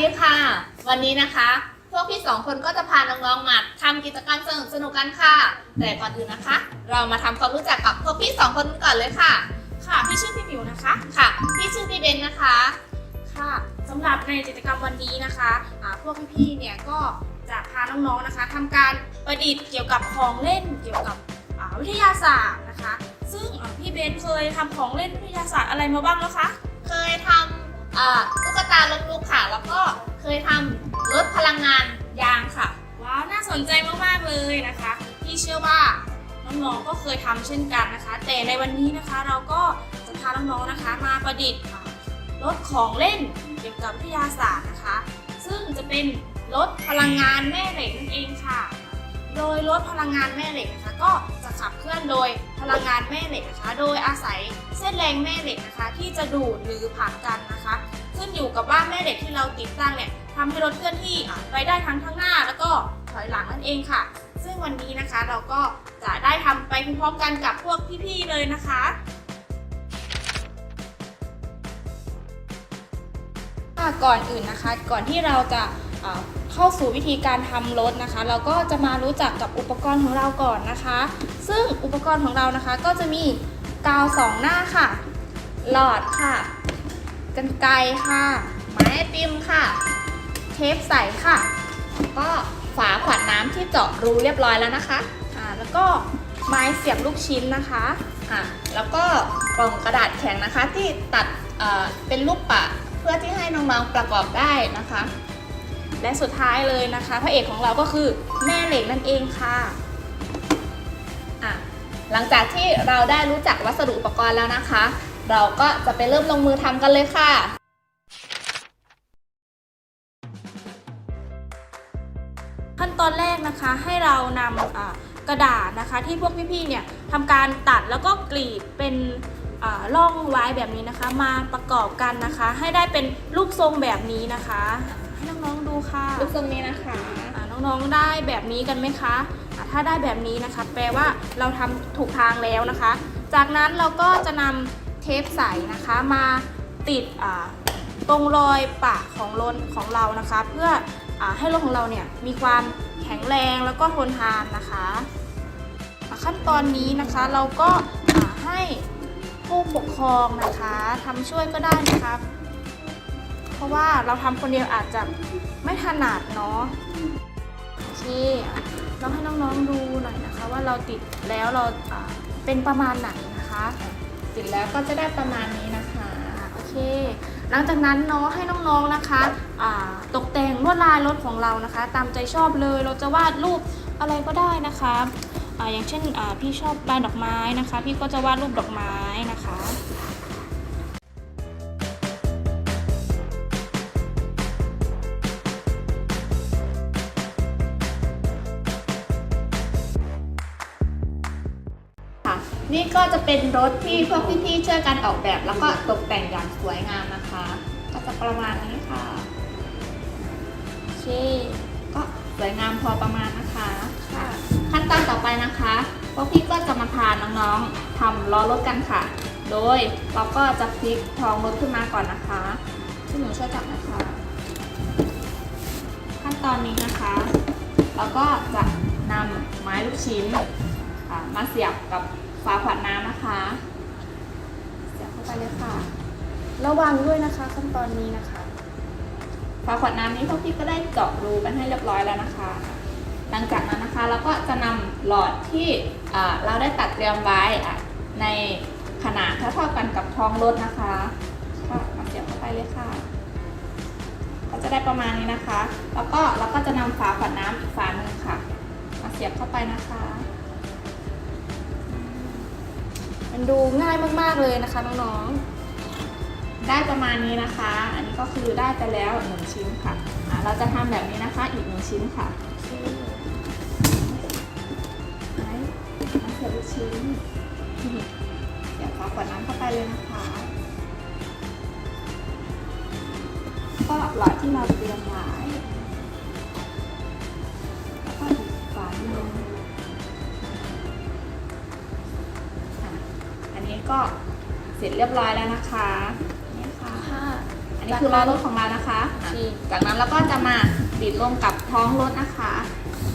ดีค่ะ วันนี้นะคะ พวกพี่สองคนก็จะพาน้องๆมาทำกิจกรรมสนุกสนุกๆกันค่ะ แต่ก่อนอื่นนะคะ เรามาทำความรู้จักกับพวกพี่สองคนกันก่อนเลยค่ะ ค่ะ พี่ชื่อพี่หมิวนะคะ ค่ะ พี่ชื่อพี่เบนนะคะ ค่ะสำหรับในกิจกรรมวันนี้นะคะอ่าพวกพี่ๆเนี่ยก็จะพาน้องๆนะคะทำการประดิษฐ์เกี่ยวกับของเล่นเกี่ยวกับอ่าวิทยาศาสตร์นะคะ ซึ่งอ่าพี่เบนเคยทำของเล่นวิทยาศาสตร์อะไรมาบ้างแล้วคะ เคยทำอ่าตุ๊กตารถลูกค่ะ แล้วก็เคยทำรถพลังงานยางค่ะ ว้าว น่าสนใจมากๆเลยนะคะพี่เชื่อว่าน้องๆก็เคยทำเช่นกันนะคะ แต่ในวันนี้นะคะเราก็จะพาน้องๆนะคะ มาประดิษฐ์รถของเล่นเกี่ยวกับวิทยาศาสตร์นะคะ ซึ่งจะเป็นรถพลังงานแม่เหล็กนั่นเองค่ะ โดยรถพลังงานแม่เหล็กนะคะ ก็จะขับเคลื่อนโดยพลังงานแม่เหล็กนะคะ โดยอาศัยเส้นแรงแม่เหล็กนะคะ ที่จะดูดหรือผลักกันนะคะ ขึ้นอยู่กับว่าแม่เหล็กที่เราติดตั้งเนี่ยทำให้รถเคลื่อนที่ไปได้ทั้งข้างหน้า แล้วก็ถอยหลังนั่นเองค่ะ ซึ่งวันนี้นะคะเราก็จะได้ทำไปพร้อมๆกันกับพวกพี่ๆเลยนะคะก่อนอื่นนะคะ ก่อนที่เราจะเอ่อเข้าสู่วิธีการทำรถนะคะ เราก็จะมารู้จักกับอุปกรณ์ของเราก่อนนะคะ ซึ่งอุปกรณ์ของเรานะคะก็จะมีกาวสองหน้าค่ะ หลอดค่ะ กันไกรค่ะ ไม้ไอติมค่ะ เทปใสค่ะ ก็ฝาขวดน้ำที่เจาะรูเรียบร้อยแล้วนะคะอ่าแล้วก็ไม้เสียบลูกชิ้นนะคะค่ะแล้วก็กล่องกระดาษแข็งนะคะ ที่ตัดเอ่อเป็นรูปปะเพื่อที่ให้น้องๆประกอบได้นะคะ และสุดท้ายเลยนะคะพระเอกของเราก็คือแม่เหล็กนั่นเองค่ะอะหลังจากที่เราได้รู้จักวัสดุอุปกรณ์แล้วนะคะ เราก็จะไปเริ่มลงมือทำกันเลยค่ะขั้นตอนแรกนะคะให้เรานำอ่ากระดาษนะคะ ที่พวกพี่ๆเนี่ยทำการตัดแล้วก็กรีดเป็นอ่าร่องไว้แบบนี้นะคะ มาประกอบกันนะคะ ให้ได้เป็นรูปทรงแบบนี้นะคะ ให้น้องๆดูค่ะลูกทรงนี้นะคะอ่าน้องๆได้แบบนี้กันไหมคะอ่าถ้าได้แบบนี้นะคะ แปลว่าเราทำถูกทางแล้วนะคะ จากนั้นเราก็จะนำ เทปใสนะคะมาติดตรงรอยปะของรถของเรานะคะ เพื่ออให้รถของเราเนี่ยมีความแข็งแรงแล้วก็ทนทานนะคะขั้นตอนนี้นะคะเราก็ให้ผู้ปกครองนะคะทำช่วยก็ได้นะครับ เพราะว่าเราทำคนเดียวอาจจะไม่ถนัดเนาะโอเคอ่เราให้น้องๆดูหน่อยนะคะ ว่าเราติดแล้วเราเป็นประมาณไหนนะคะ ติดแล้วก็จะได้ประมาณนี้นะคะโอเค หลังจากนั้นเนาะให้น้องๆนะคะตกแต่งลวดลายรถของเรานะคะ ตามใจชอบเลยเราจะวาดรูปอะไรก็ได้นะคะออย่างเช่นพี่ชอบลายดอกไม้นะคะ พี่ก็จะวาดรูปดอกไม้นะคะ นี่ก็จะเป็นรถที่พวกพี่ๆช่วยกันออกแบบ แล้วก็ตกแต่งอย่างสวยงามนะคะ ก็จะประมาณนี้ค่ะโอเคก็สวยงามพอประมาณนะคะค่ะขั้นตอนต่อไปนะคะ พวกพี่ก็จะมาพาน้องๆทำล้อรถกันค่ะ โดยเราก็จะพลิกท้องรถขึ้นมาก่อนนะคะที่หนูช่วยจับนะคะ ขั้นตอนนี้นะคะเราก็จะนำไม้ลูกชิ้นมาเสียบกับ ฝาขวดน้ำนะคะ เสียบเข้าไปเลยค่ะ ระวังด้วยนะคะขั้นตอนนี้นะคะ ฝาขวดน้ำนี้พวกพี่ก็ได้เจาะรูกันให้เรียบร้อยแล้วนะคะ หลังจากนั้นนะคะเราก็จะนำหลอดที่อ่าเราได้ตัดเตรียมไว้อะในขนาดเท่าๆกันกับท้องรถนะคะก็มาเสียบเข้าไปเลยค่ะ ก็จะได้ประมาณนี้นะคะ แล้วก็เราก็จะนำฝาขวดน้ำอีกฝาหนึ่งค่ะมาเสียบเข้าไปนะคะ มันดูง่ายมากๆเลยนะคะน้องได้ประมาณนี้นะคะ อันนี้ก็คือได้ไปแล้วหนึ่งชิ้นค่ะอะเราจะทำแบบนี้นะคะอีกหนึ่งชิ้นค่ะๆไม้ไม้เสียบลูกชิ้นเสียบฝาขวดน้ำเข้าไปเลยนะคะ ก็หลอดที่เราเตรียมไว้แล้วก็อีกฝาหนึ่ง ก็เสร็จเรียบร้อยแล้วนะคะนี่ค่ะค่ะอันนี้นี่คือล้อรถของเรานะคะโอเคจากนั้นเราก็จะมาติดลงกับท้องรถนะคะ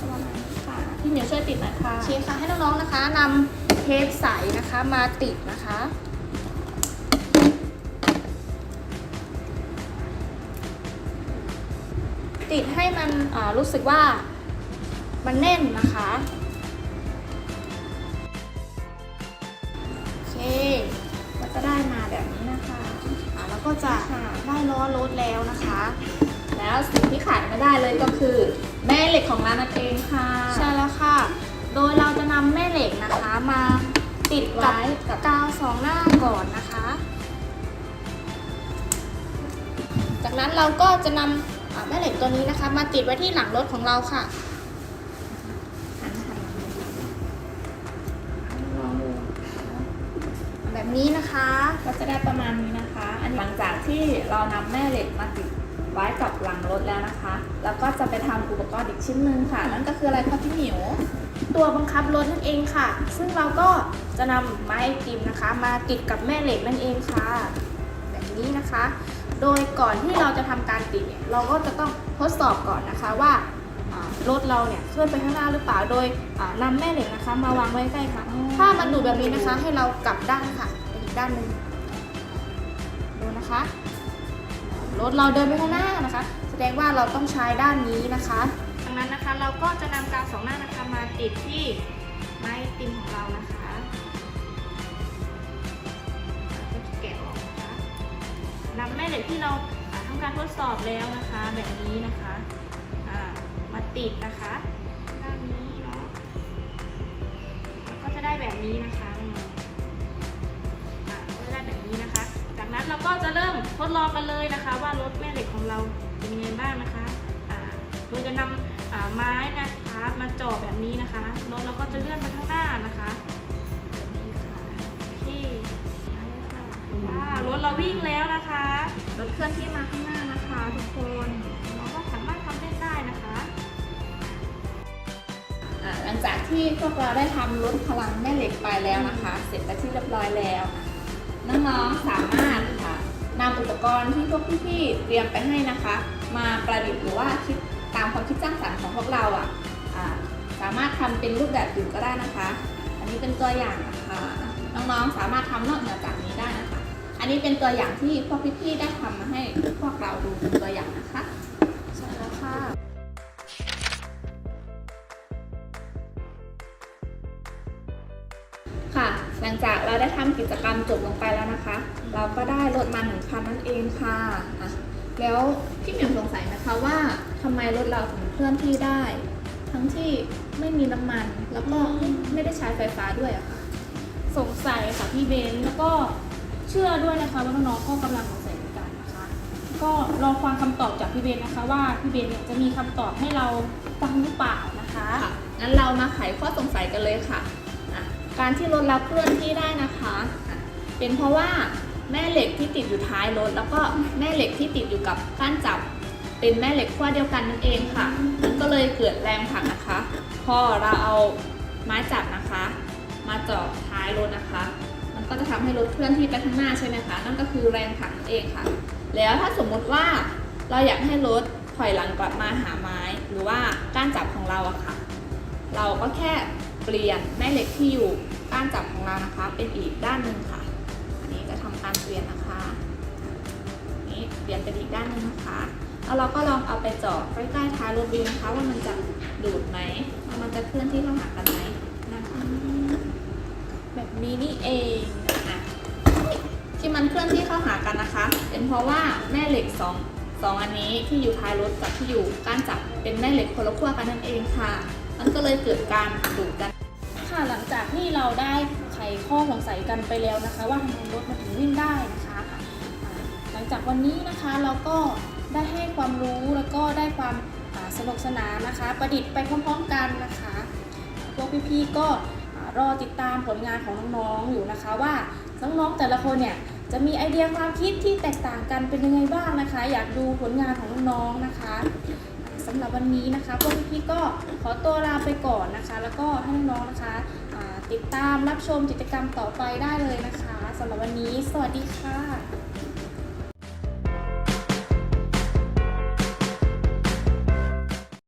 ประมาณนี้ค่ะพี่เหมียวช่วยติดหน่อยค่ะโอเคค่ะให้น้องๆนะคะนำเทปใสนะคะมาติดนะคะติดให้มันอ่ารู้สึกว่ามันแน่นนะคะ ได้มาแบบนี้นะคะอ่าแล้วก็จะค่ะได้ล้อรถแล้วนะคะ แล้วสิ่งที่ขาดไม่ได้เลยก็คือ แม่เหล็กของเรานั่นเองค่ะ ใช่แล้วค่ะ โดยเราจะนำแม่เหล็กนะคะมาติดกับไว้กับ กาวสองหน้าก่อนนะคะ จากนั้นเราก็จะนำอ่าแม่เหล็กตัวนี้นะคะ มาติดไว้ที่หลังรถของเราค่ะ หันหันลองดู แบบนี้นะคะก็จะได้ประมาณนี้นะคะ อันหลังจากที่เรานำแม่เหล็กมาติดไว้กับหลังรถแล้วนะคะ แล้วก็จะไปทำอุปกรณ์อีกชิ้นหนึ่งค่ะ นั่นก็คืออะไรคะพี่หมิว ตัวบังคับรถนั่นเองค่ะ ซึ่งเราก็จะนำไม้ติมนะคะ มาติดกับแม่เหล็กนั่นเองค่ะ แบบนี้นะคะ โดยก่อนที่เราจะทำการติดเนี่ย เราก็จะต้องทดสอบก่อนนะคะว่ารถเราเนี่ยเคลื่อนไปข้างหน้าหรือเปล่า โดยอ่านำแม่เหล็กนะคะ มาวางไว้ใกล้ค่ะ ถ้ามันดูแบบนี้นะคะ ให้เรากลับด้านค่ะ ด้านหนึ่งดูนะคะรถเราเดินไปข้างหน้านะคะ แสดงว่าเราต้องใช้ด้านนี้นะคะดังนั้นนะคะเราก็จะนำกาวสองหน้านะคะมาติดที่ไม้ติมของเรานะคะก็จะแกะออกนะคะนำแม่เหล็กที่เราอ่าทำการทดสอบแล้วนะคะ แบบนี้นะคะมาติดนะคะด้านนี้เนาะแล้วก็จะได้แบบนี้นะคะ กนั้นเราก็จะเริ่มทดลองกันเลยนะคะ ว่ารถแม่เหล็กของเราเป็นยังไงบ้างนะคะอ่าโดยจะนำอ่าไม้นะคะมาจ่อแบบนี้นะคะรถเราก็จะเลื่อนไปข้างหน้านะคะแบบนี้ค่ะโอเคมาเลยค่ะอ่ารถเราวิ่งแล้วนะคะรถเคลื่อนที่มาข้างหน้านะคะทุกคนเราก็สามารถทำเล่นได้นะคะอ่าหลังจากที่พวกเราได้ทำรถพลังแม่เหล็กไปแล้วนะคะ เสร็จไปนที่เรียบร้อยแล้วน้องๆสามารถค่ะ นำอุปกรณ์ที่พวกพี่ๆเตรียมไปให้นะคะ มาประดิษฐ์หรือว่าคิดตามความคิดสร้างสรรค์ของพวกเราอะอ่าสามารถทำเป็นรูปแบบอื่นก็ได้นะคะ อันนี้เป็นตัวอย่างนะคะน้องๆสามารถทำนอกเหนือจากนี้ได้นะคะ อันนี้เป็นตัวอย่างที่พวกพี่ๆได้ทำมาให้พวกเราดูเป็นตัวอย่างนะคะ หลังจากเราได้ทำกิจกรรมจบลงไปแล้วนะคะ เราก็ได้รถมาหนึ่งคันนั่นเองค่ะอะ แล้วพี่หมิวสงสัยนะคะว่าทำไมรถเราถึงเคลื่อนที่ได้ ทั้งที่ไม่มีน้ำมัน แล้วก็ไม่ได้ใช้ไฟฟ้าด้วยอะค่ะ สงสัยค่ะพี่เบนแล้วก็เชื่อด้วยนะคะว่าน้องๆก็กำลังสงสัยเหมือนกันนะคะ ก็รอฟังคำตอบจากพี่เบนนะคะ ว่าพี่เบนเนี่ยจะมีคำตอบให้เราฟังหรือเปล่านะคะค่ะงั้นเรามาไขข้อสงสัยกันเลยค่ะอะ การที่รถเราเคลื่อนที่ได้นะคะ เป็นเพราะว่าแม่เหล็กที่ติดอยู่ท้ายรถ แล้วก็แม่เหล็กที่ติดอยู่กับก้านจับ เป็นแม่เหล็กขั้วเดียวกันนั่นเองค่ะมันก็เลยเกิดแรงผลักนะคะ พอเราเอาไม้จับนะคะ มาจาะท้ายรถนะคะ มันก็จะทำให้รถเคลื่อนที่ไปข้างหน้าใช่ไหมคะ นั่นก็คือแรงผลักนั่นเองค่ะ แล้วถ้าสมมุติว่าเราอยากให้รถถอยหลังกลับมาหาไม้ หรือว่าก้านจับของเราอะค่ะ เราก็แค่ เปลี่ยนแม่เหล็กที่อยู่ก้านจับของเรานะคะ เป็นอีกด้านหนึ่งค่ะ อันนี้จะทำการเปลี่ยนนะคะนี่เปลี่ยนเป็นอีกด้านหนึ่งนะคะแล้วเราก็ลองเอาไปเจาะใกล้ๆท้ายรถดูนะคะว่ามันจะดูดไหมว่ามันจะเคลื่อนที่เข้าหากันไหมนะคะแบบนี้นี่เองอะที่มันเคลื่อนที่เข้าหากันนะคะ เป็นเพราะว่าแม่เหล็กสองสองอันนี้ที่อยู่ท้ายรถกับที่อยู่ก้านจับเป็นแม่เหล็กคนละขั้วกันนั่นเองค่ะ มันก็เลยเกิดการดูดกัน ค่ะหลังจากที่เราได้ไขข้อสงสัยกันไปแล้วนะคะ ว่าทำไมรถมันถึงวิ่งได้นะคะอ่าหลังจากวันนี้นะคะเราก็ได้ให้ความรู้แล้วก็ได้ความสนุกสนานนะคะ ประดิษฐ์ไปพร้อมๆกันนะคะพวกพี่ๆก็รอติดตามผลงานของน้องๆอยู่นะคะ ว่าน้องๆแต่ละคนเนี่ยจะมีไอเดียความคิดที่แตกต่างกันเป็นยังไงบ้างนะคะ อยากดูผลงานของน้องๆนะคะ สำหรับวันนี้นะคะพวกพี่ๆก็ขอตัวลาไปก่อนนะคะ แล้วก็ให้น้องๆนะคะติดตามรับชมกิจกรรมต่อไปได้เลยนะคะสำหรับวันนี้ สวัสดีค่ะ